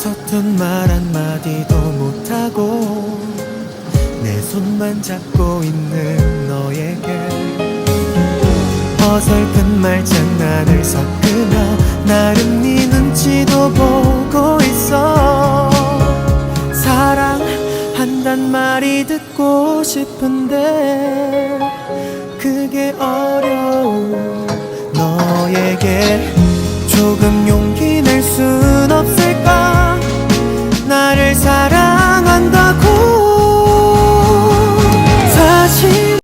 서툰 말 한마디도 못하고 내 손만 잡고 있는 너에게 어설픈 말장난을 섞으며 나름 네 눈치도 보고 있어. 사랑한단 말이 듣고 싶은데 그게 어려워 너에게 조금 용 사랑.